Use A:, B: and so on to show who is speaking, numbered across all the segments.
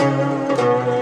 A: Música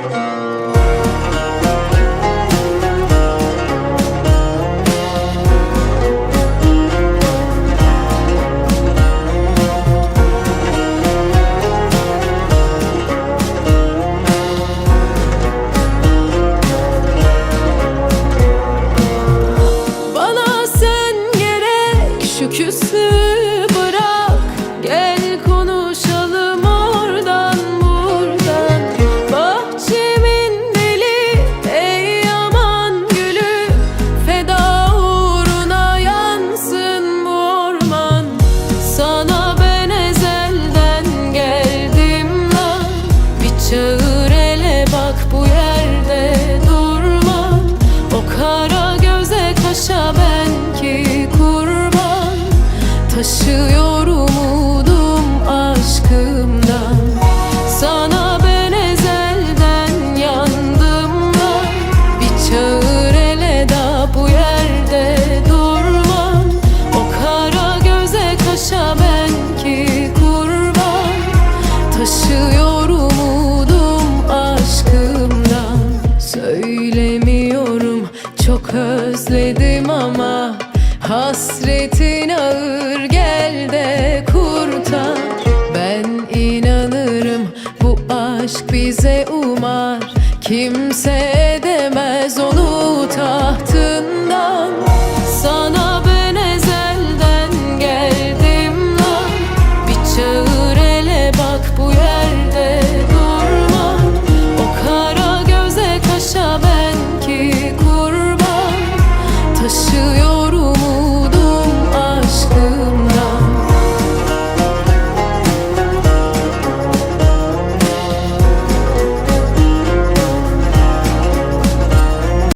A: bu yerde durma O kara göze kaşa ben ki kurban. Taşıyor umudum aşkımdan. Sana ben ezelden yandım lan Bir çağır ele da bu yerde durma O kara göze kaşa ben ki kurban. Taşıyor özledim ama Hasretin ağır gel de kurtar. Ben inanırım bu aşk bize umar. Kimse edemez onu